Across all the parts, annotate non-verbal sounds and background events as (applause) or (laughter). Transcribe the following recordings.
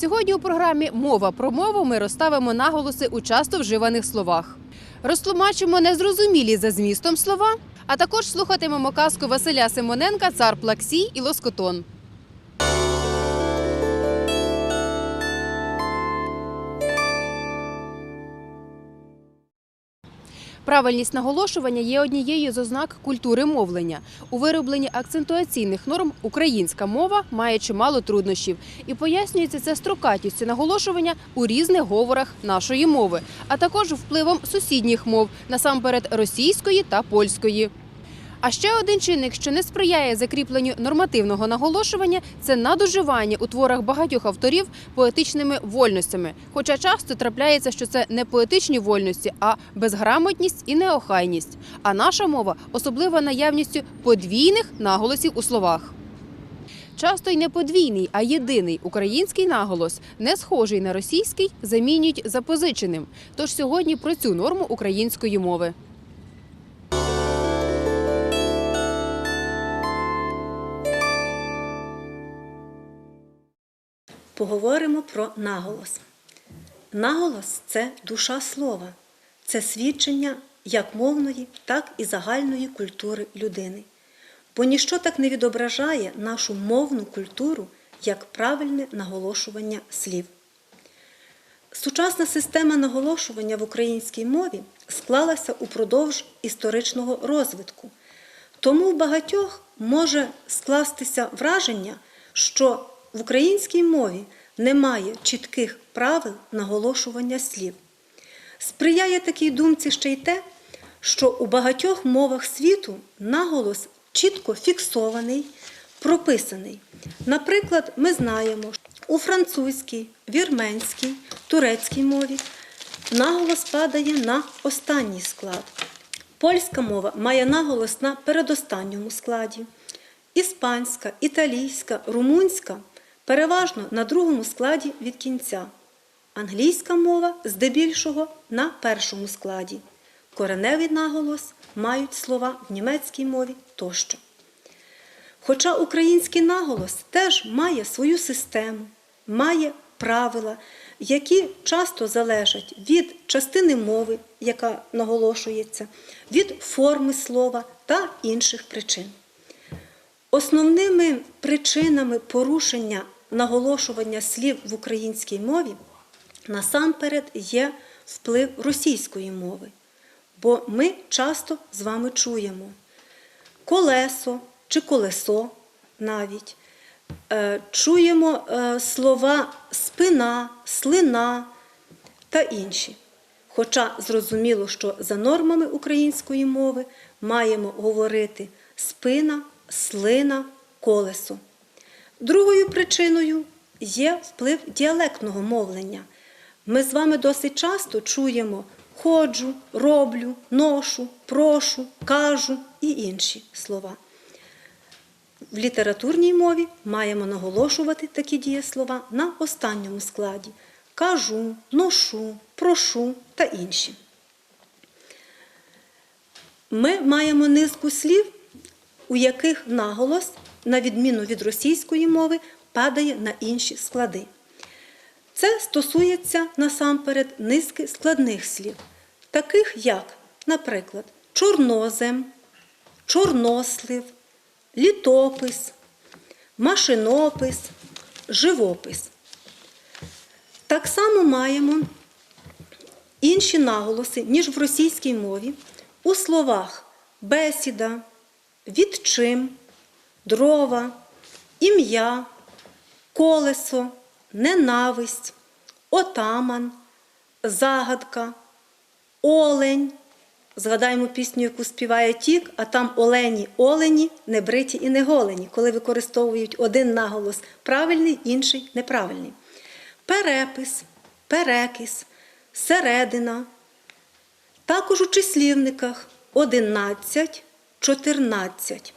Сьогодні у програмі Мова про мову ми розставимо наголоси у часто вживаних словах. Розтлумачимо незрозумілі за змістом слова, а також слухатимемо казку Василя Симоненка Цар Плаксій і Лоскотон. Правильність наголошування є однією з ознак культури мовлення. У виробленні акцентуаційних норм українська мова має чимало труднощів і пояснюється це строкатістю наголошування у різних говорах нашої мови, а також впливом сусідніх мов, насамперед російської та польської. А ще один чинник, що не сприяє закріпленню нормативного наголошування, це надуживання у творах багатьох авторів поетичними вольностями. Хоча часто трапляється, що це не поетичні вольності, а безграмотність і неохайність. А наша мова особлива наявністю подвійних наголосів у словах. Часто й не подвійний, а єдиний український наголос, не схожий на російський, замінюють запозиченим. Тож сьогодні про цю норму української мови. Поговоримо про наголос. Наголос це душа слова, це свідчення як мовної, так і загальної культури людини. Бо ніщо так не відображає нашу мовну культуру, як правильне наголошування слів. Сучасна система наголошування в українській мові склалася упродовж історичного розвитку. Тому в багатьох може скластися враження, що в українській мові немає чітких правил наголошування слів. Сприяє такій думці ще й те, що у багатьох мовах світу наголос чітко фіксований, прописаний. Наприклад, ми знаємо, що у французькій, вірменській, турецькій мові наголос падає на останній склад. Польська мова має наголос на передостанньому складі. Іспанська, італійська, румунська переважно на другому складі від кінця. Англійська мова здебільшого на першому складі. Кореневий наголос мають слова в німецькій мові тощо. Хоча український наголос теж має свою систему, має правила, які часто залежать від частини мови, яка наголошується, від форми слова та інших причин. Основними причинами порушення наголошування слів в українській мові насамперед є вплив російської мови. Бо ми часто з вами чуємо колесо чи колесо навіть. Е, Чуємо е, слова спина, слина та інші. Хоча зрозуміло, що за нормами української мови маємо говорити спина, слина, колесо. Другою причиною є вплив діалектного мовлення. Ми з вами досить часто чуємо ходжу, роблю, ношу, прошу, кажу і інші слова. В літературній мові маємо наголошувати такі дієслова на останньому складі кажу, ношу, прошу та інші. Ми маємо низку слів, у яких наголос, на відміну від російської мови, падає на інші склади. Це стосується насамперед низки складних слів, таких як, наприклад, чорнозем, чорнослив, літопис, машинопис, живопис. Так само маємо інші наголоси, ніж в російській мові, у словах бесіда, відчим, дрова, ім'я, колесо, ненависть, отаман, загадка, олень. Згадаємо пісню, яку співає Тік, а там олені, олені, не бриті і не голені, коли використовують один наголос правильний, інший неправильний. Перепис, перекис, середина. Також у числівниках 11, 14.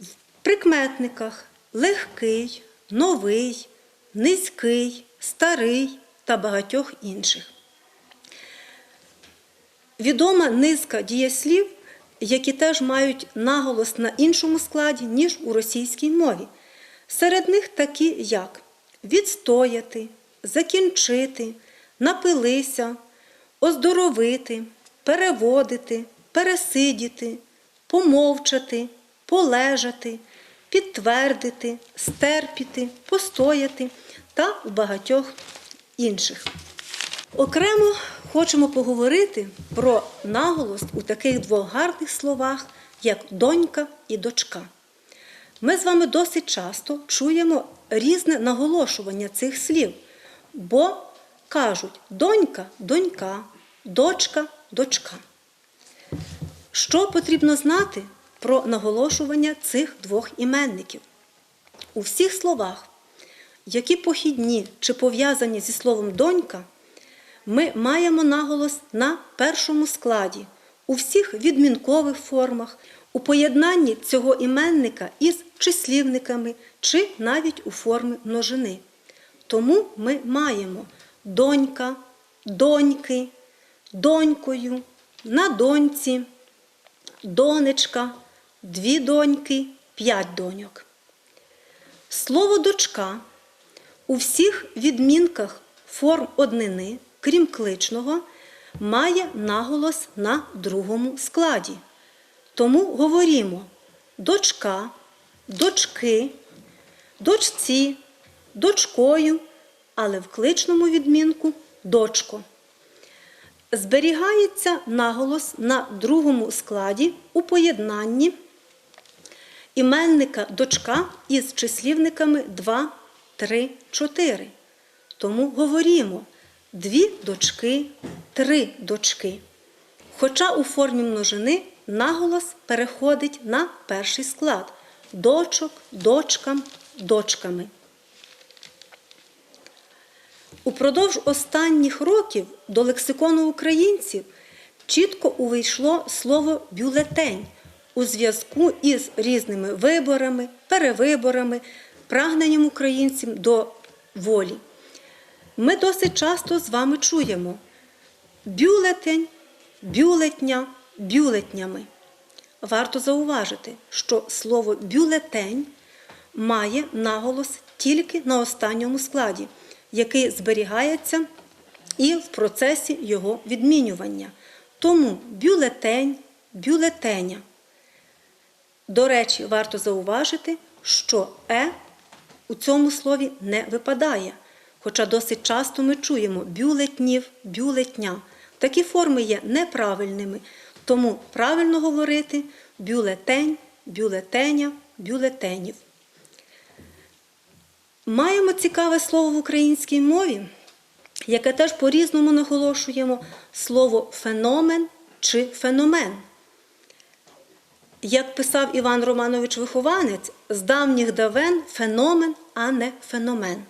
В прикметниках легкий, новий, низький, старий та багатьох інших. Відома низка дієслів, які теж мають наголос на іншому складі, ніж у російській мові. Серед них такі, як відстояти, закінчити, напилися, оздоровити, переводити, пересидіти, помовчати, полежати, підтвердити, стерпіти, постояти та в багатьох інших. Окремо хочемо поговорити про наголос у таких двох гарних словах, як донька і дочка. Ми з вами досить часто чуємо різне наголошування цих слів, бо кажуть донька донька, дочка дочка. Що потрібно знати про наголошування цих двох іменників? У всіх словах, які похідні чи пов'язані зі словом донька, ми маємо наголос на першому складі, у всіх відмінкових формах, у поєднанні цього іменника із числівниками чи навіть у формі множини. Тому ми маємо донька, доньки, донькою, на доньці, донечка, дві доньки, п'ять доньок. Слово дочка у всіх відмінках форм однини, крім кличного, має наголос на другому складі. Тому говоримо дочка, дочки, дочці, дочкою, але в кличному відмінку дочко. Зберігається наголос на другому складі у поєднанні іменника дочка із числівниками 2, 3, 4. Тому говоримо дві дочки, три дочки. Хоча у формі множини наголос переходить на перший склад дочок, дочкам, дочками. Упродовж останніх років до лексикону українців чітко увійшло слово бюлетень у зв'язку із різними виборами, перевиборами, прагненням українців до волі. Ми досить часто з вами чуємо бюлетень, бюлетня, бюлетнями. Варто зауважити, що слово бюлетень має наголос тільки на останньому складі, який зберігається і в процесі його відмінювання. Тому бюлетень, бюлетеня. До речі, варто зауважити, що е у цьому слові не випадає. Хоча досить часто ми чуємо бюлетнів, бюлетня. Такі форми є неправильними, тому правильно говорити бюлетень, бюлетеня, бюлетенів. Маємо цікаве слово в українській мові, яке теж по-різному наголошуємо слово феномен чи феномен. Як писав Іван Романович Вихованець, з давніх давен феномен, а не феномен.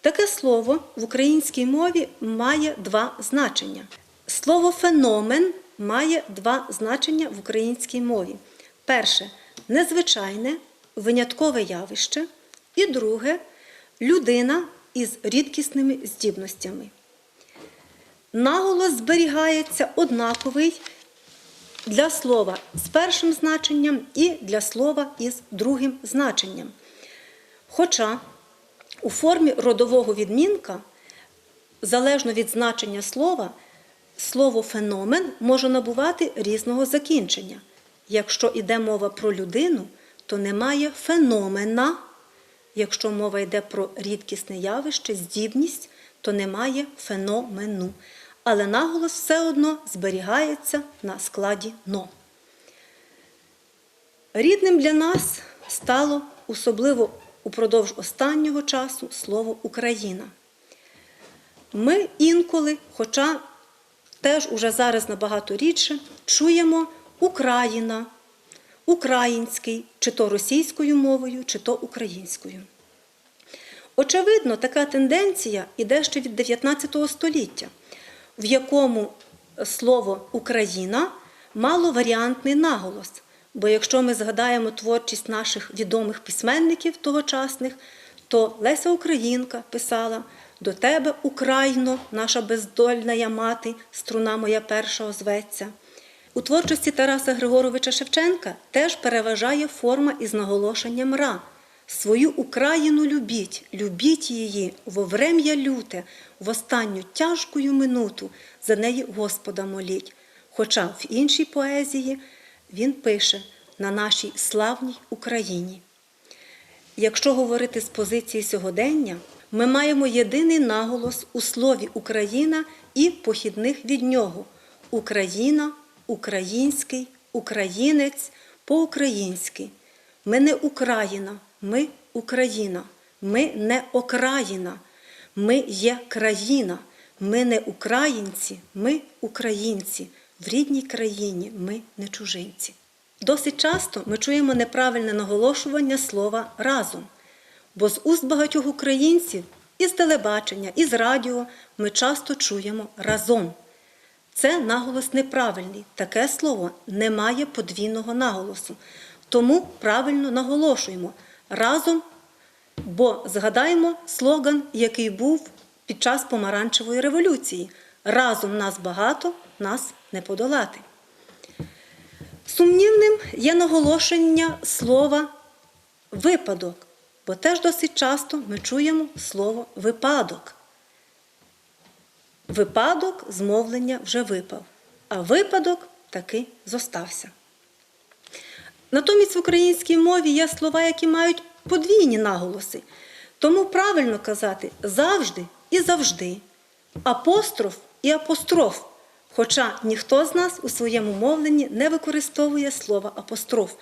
Таке слово в українській мові має два значення. Слово феномен має два значення в українській мові. Перше незвичайне, виняткове явище, і друге людина із рідкісними здібностями. Наголос зберігається однаковий для слова з першим значенням і для слова із другим значенням. Хоча у формі родового відмінка, залежно від значення слова, слово феномен може набувати різного закінчення. Якщо йде мова про людину, то немає феномена. Якщо мова йде про рідкісне явище, здібність, то немає феномену. Але наголос все одно зберігається на складі но. Рідним для нас стало особливо упродовж останнього часу слово Україна. Ми інколи, хоча теж уже зараз набагато рідше, чуємо Україна, український, чи то російською мовою, чи то українською. Очевидно, така тенденція іде ще від 19 століття, в якому слово Україна мало варіантний наголос. Бо якщо ми згадаємо творчість наших відомих письменників тогочасних, то Леся Українка писала до тебе, Україно, наша бездольна мати, струна моя перша озветься. У творчості Тараса Григоровича Шевченка теж переважає форма із наголошенням ра. Свою Україну любіть, любіть її во врем'я люте, в останню тяжкую минуту за неї Господа моліть. Хоча в іншій поезії він пише на нашій славній Україні. Якщо говорити з позиції сьогодення, ми маємо єдиний наголос у слові Україна і похідних від нього Україна, український, українець, по-українськи. Ми не Україна, ми Україна, ми не окраїна, ми є країна, ми не українці, ми українці. В рідній країні ми не чужинці. Досить часто ми чуємо неправильне наголошування слова разом, бо з уст багатьох українців із телебачення, із радіо ми часто чуємо разом. Це наголос неправильний. Таке слово не має подвійного наголосу. Тому правильно наголошуємо разом, бо згадаємо слоган, який був під час помаранчевої революції: разом нас багато, нас не подолати. Сумнівним є наголошення слова випадок, бо теж досить часто ми чуємо слово випадок. Випадок змовлення вже випав, а випадок таки зостався. Натомість в українській мові є слова, які мають подвійні наголоси. Тому правильно казати завжди і завжди, апостроф і апостроф. Хоча ніхто з нас у своєму мовленні не використовує слово апостроф,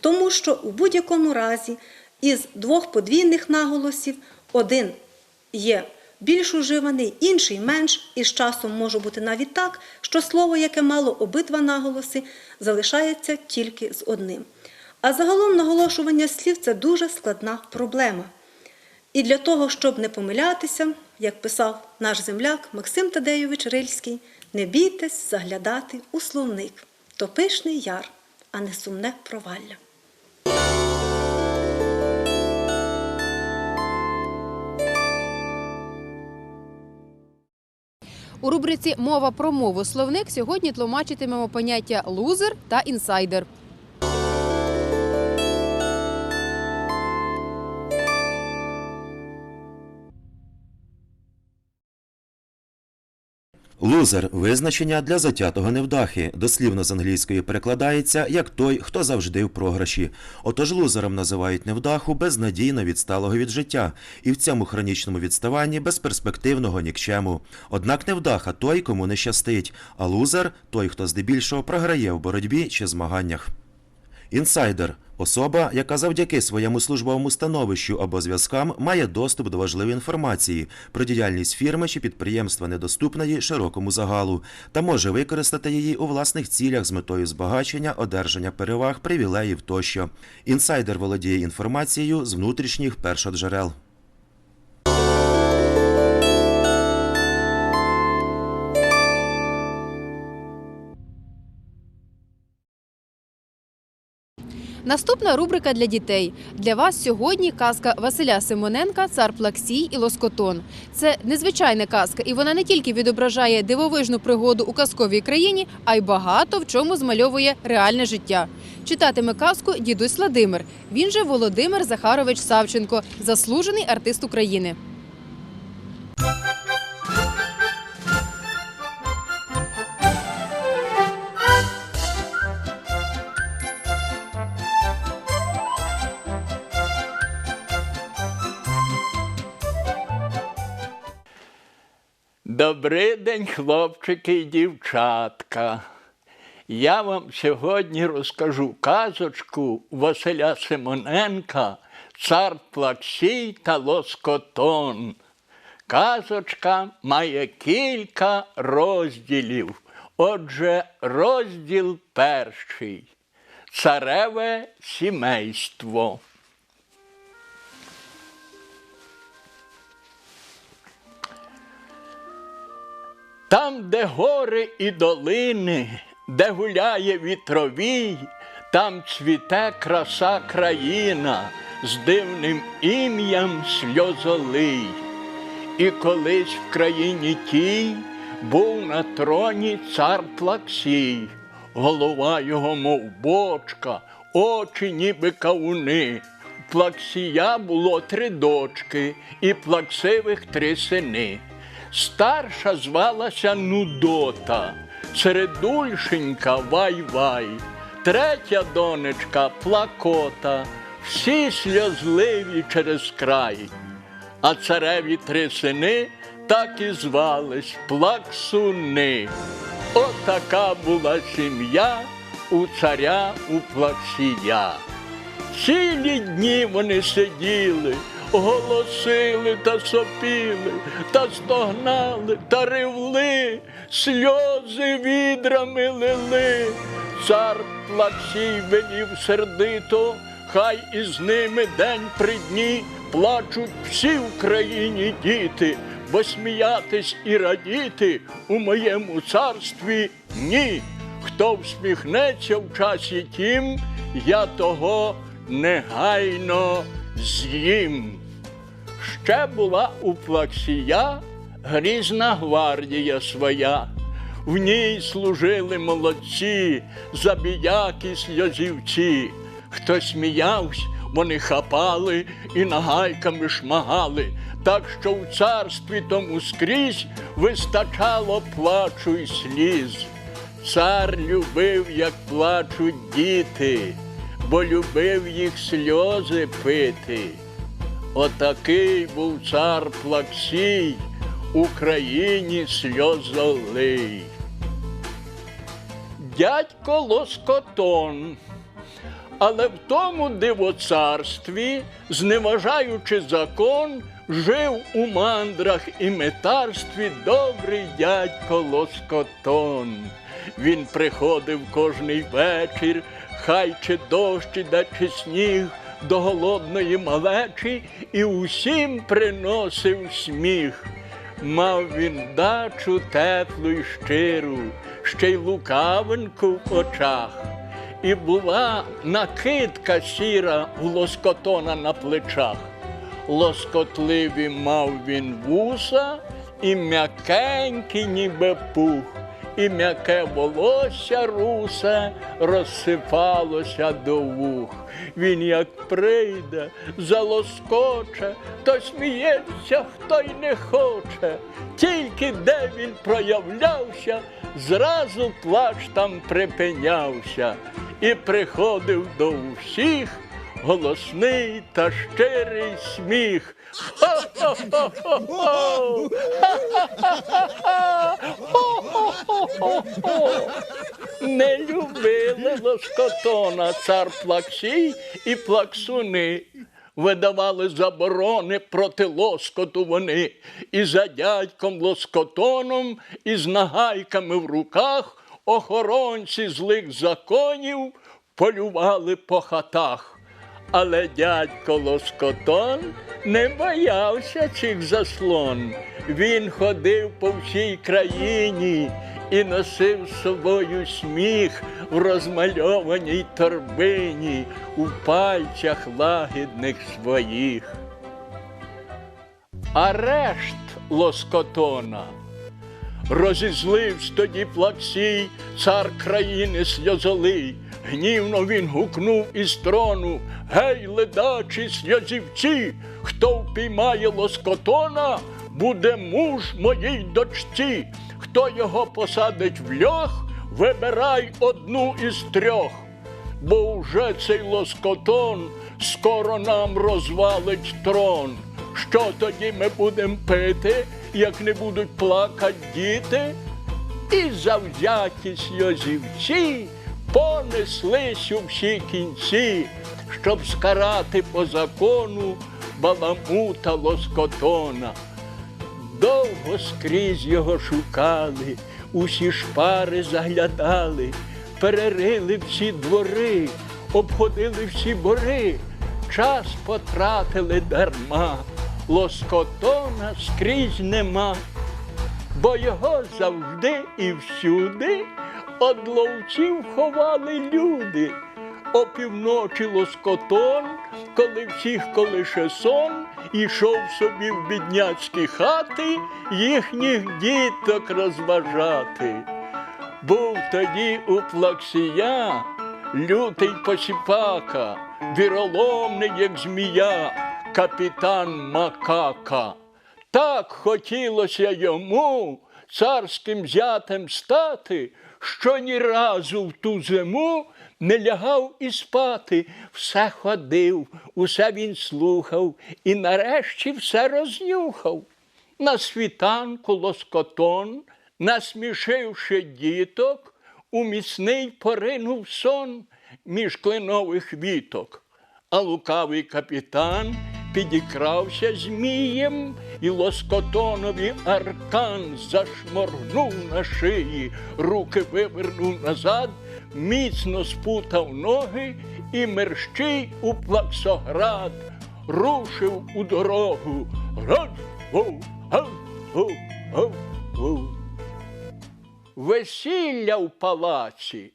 тому що у будь-якому разі із двох подвійних наголосів один є більш уживаний, інший менш, і з часом може бути навіть так, що слово, яке мало обидва наголоси, залишається тільки з одним. А загалом наголошування слів це дуже складна проблема. І для того, щоб не помилятися, як писав наш земляк Максим Тадейович Рильський, не бійтесь заглядати у словник то пишний яр, а не сумне провалля. У рубриці Мова про мову словник сьогодні тлумачитимемо поняття лузер та інсайдер. Лузер визначення для затятого невдахи. Дослівно з англійської перекладається як той, хто завжди в програші. Отож лузером називають невдаху безнадійно відсталого від життя, і в цьому хронічному відставанні безперспективного нікчему. Однак невдаха той, кому не щастить, а лузер той, хто здебільшого програє в боротьбі чи змаганнях. Інсайдер особа, яка завдяки своєму службовому становищу або зв'язкам має доступ до важливої інформації про діяльність фірми чи підприємства недоступної широкому загалу та може використати її у власних цілях з метою збагачення, одержання переваг, привілеїв тощо. Інсайдер володіє інформацією з внутрішніх першоджерел. Наступна рубрика для дітей. Для вас сьогодні казка Василя Симоненка Цар Плаксій і Лоскотон. Це незвичайна казка, і вона не тільки відображає дивовижну пригоду у казковій країні, а й багато в чому змальовує реальне життя. Читатиме казку дідусь Владимир. Він же Володимир Захарович Савченко, заслужений артист України. Добрий день, хлопчики і дівчатка. Я вам сьогодні розкажу казочку Василя Симоненка Цар Плаксій та Лоскотон. Казочка має кілька розділів. Отже, розділ перший. Цареве сімейство. Там, де гори і долини, де гуляє вітровій, там цвіте краса країна з дивним ім'ям сльозолий. І колись в країні тій був на троні цар Плаксій, голова його, мов бочка, очі ніби кавуни, Плаксія було три дочки і плаксивих три сини. Старша звалася Нудота, середульшенька Вай-Вай, третя донечка Плакота, всі сльозливі через край. А цареві три сини так і звались Плаксуни. Отака була сім'я у царя у Плаксія. Цілі дні вони сиділи, голосили та сопіли, та стогнали та ревли, сльози відрами лили. Цар Плаксій велів сердито, хай із ними день при дні плачуть всі в країні діти, бо сміятись і радіти у моєму царстві ні. Хто всміхнеться в часі тім, я того негайно з'їм. Ще була у Плаксія грізна гвардія своя. В ній служили молодці, забіяки сльозівці. Хто сміявсь, вони хапали і нагайками шмагали, так що в царстві тому скрізь вистачало плачу й сліз. Цар любив, як плачуть діти, бо любив їх сльози пити. Отакий був цар Плаксій, Україні сльозолий. Дядько Лоскотон. Але в тому дивоцарстві, зневажаючи закон, жив у мандрах і метарстві добрий дядько Лоскотон. Він приходив кожний вечір, хай чи дощ, іде, чи сніг, до голодної малечі і усім приносив сміх. Мав він дачу теплу й щиру, ще й лукавинку в очах. І була накидка сіра у лоскотона на плечах. Лоскотливі мав він вуса і м'якенький, ніби пух, і м'яке волосся русе розсипалося до вух. Він як прийде, залоскоче, то сміється, хто й не хоче. Тільки де він проявлявся, зразу плач там припинявся і приходив до усіх голосний та щирий сміх. Не любили лоскотона цар Плаксій і плаксуни. Видавали заборони проти лоскоту вони, і за дядьком лоскотоном, і з нагайками в руках охоронці злих законів полювали по хатах. Але дядько Лоскотон не боявся цих заслон. Він ходив по всій країні і носив з собою сміх в розмальованій торбині, у пальцях лагідних своїх. Арешт Лоскотона Розізливсь тоді плаксій, цар країни сльозолий. Гнівно він гукнув із трону Гей, ледачі сльозівці, хто впіймає лоскотона, буде муж моїй дочці. Хто його посадить в льох, вибирай одну із трьох. Бо вже цей лоскотон скоро нам розвалить трон. Що тоді ми будемо пити, як не будуть плакать діти? І завзяті сльозівці понеслись у всі кінці, щоб скарати по закону баламута лоскотона. Довго скрізь його шукали, усі шпари заглядали, перерили всі двори, обходили всі бори, час потратили дарма, лоскотона скрізь нема, бо його завжди і всюди од ловців ховали люди. Опівночі лоскотон, коли всіх колише сон, ішов собі в бідняцькі хати їхніх діток розважати. Був тоді у Плаксія лютий посіпака, віроломний, як змія, капітан Макака. Так хотілося йому царським зятем стати, що ні разу в ту зиму не лягав і спати. Все ходив, усе він слухав і нарешті все рознюхав. На світанку лоскотон, насмішивши діток, у міцний поринув сон між кленових віток. А лукавий капітан підікрався змієм, і лоскотонові аркан зашморгнув на шиї, руки вивернув назад, міцно спутав ноги і мерщій у плаксоград рушив у дорогу. Весілля в палаці.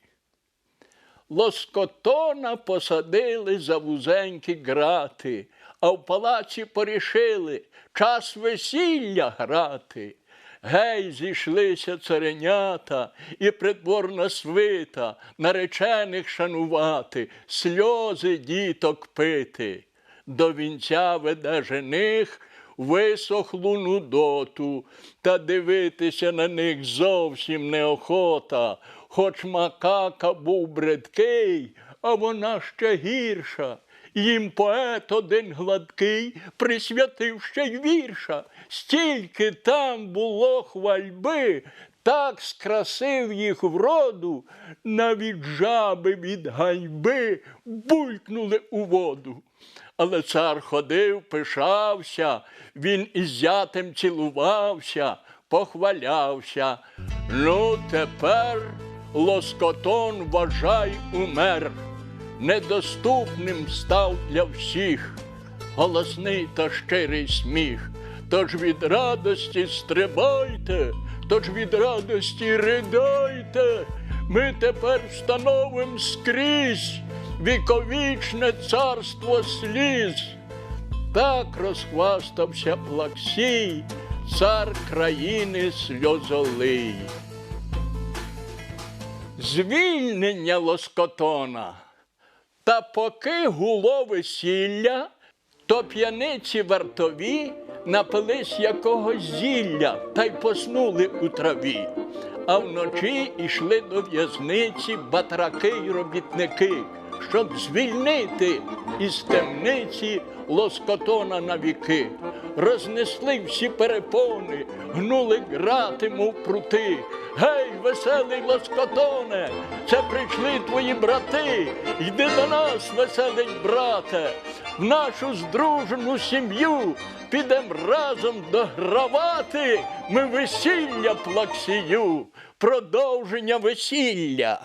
Лоскотона посадили за вузенькі грати, а в палаці порішили час весілля грати. Гей, зійшлися царенята і придворна свита, наречених шанувати, сльози діток пити. До вінця веде жених висохлу нудоту, та дивитися на них зовсім неохота. Хоч макака був бредкий, а вона ще гірша. Їм поет один гладкий присвятив ще й вірша. Стільки там було хвальби, так скрасив їх вроду, навіть жаби від ганьби булькнули у воду. Але цар ходив, пишався, він із зятем цілувався, похвалявся. Ну, тепер лоскотон вважай умер, недоступним став для всіх, голосний та щирий сміх. Тож від радості стрибайте, тож від радості ридайте. Ми тепер встановим скрізь віковічне царство сліз. Так розхвастався Плаксій, цар країни сльозолий. Звільнення лоскотона. Та поки гуло весілля, то п'яниці вартові напились якогось зілля та й поснули у траві. А вночі йшли до в'язниці батраки й робітники, щоб звільнити із темниці лоскотона на віки. Рознесли всі перепони, гнули грати, мов прути. Гей, веселий лоскотоне, це прийшли твої брати. Йди до нас, веселий брате, в нашу здружену сім'ю підем разом догравати. Ми весілля плаксію, продовження весілля.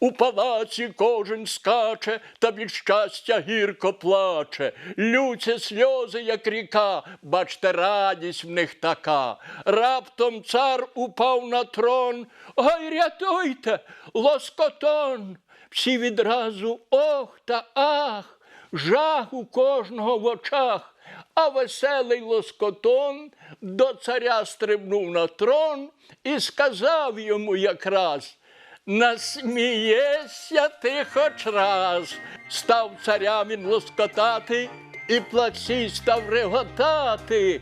У палаці кожен скаче та від щастя гірко плаче. Лються сльози, як ріка, бачте, радість в них така. Раптом цар упав на трон. Гай, рятуйте, лоскотон. Всі відразу ох та ах, жах у кожного в очах. А веселий лоскотон до царя стрибнув на трон і сказав йому якраз. Насмієшся ти хоч раз. Став царя він лоскотати, і плаксій став реготати.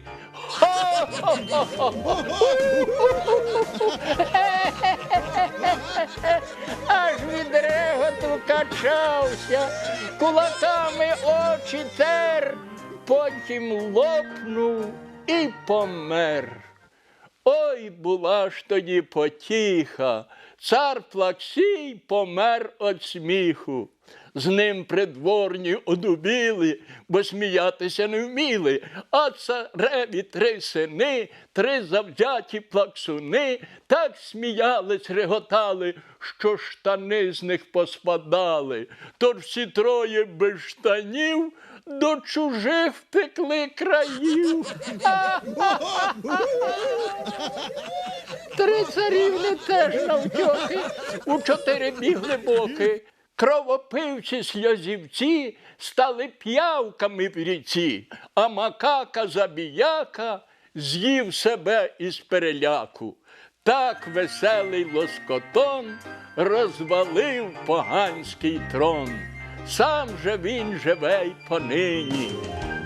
Аж від реготу качався, кулаками очі тер, потім лопнув і помер. Ой, була ж тоді потіха, цар Плаксій помер від сміху. З ним придворні одубіли, бо сміятися не вміли. А цареві три сини, три завзяті плаксуни, так сміялись, реготали, що штани з них поспадали. Тож всі троє без штанів до чужих втекли країв. (laughs) (laughs) (laughs) Три царівни теж навтьоки, у чотири бігли боки. Кровопивці сльозівці стали п'явками в ріці, а макака забіяка з'їв себе із переляку. Так веселий лоскотон розвалив поганський трон. Сам же він живе й понині,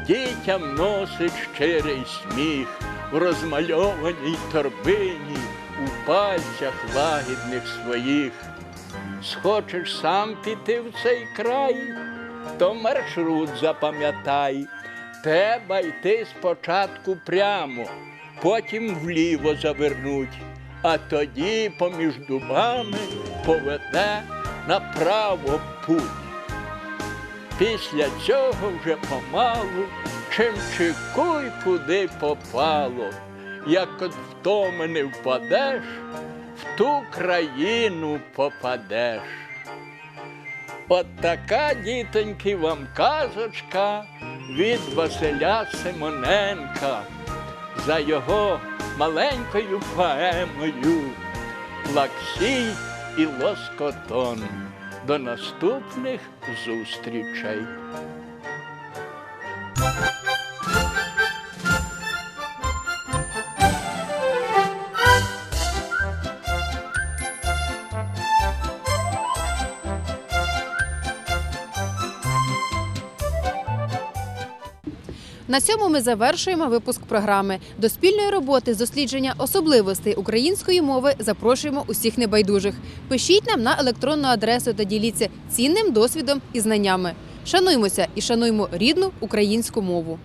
дітям носить щирий сміх в розмальованій торбині, у пальцях лагідних своїх. Схочеш сам піти в цей край, то маршрут запам'ятай. Треба йти спочатку прямо, потім вліво завернуть, а тоді поміж дубами поведе направо путь. Після цього вже помалу чим чекуй, куди попало, як от в тому не впадеш, в ту країну попадеш. От така, дітоньки, вам казочка від Василя Симоненка за його маленькою поемою Плаксій і Лоскотон. До наступних зустрічей! На цьому ми завершуємо випуск програми. До спільної роботи з дослідження особливостей української мови запрошуємо усіх небайдужих. Пишіть нам на електронну адресу та діліться цінним досвідом і знаннями. Шануймося і шануймо рідну українську мову.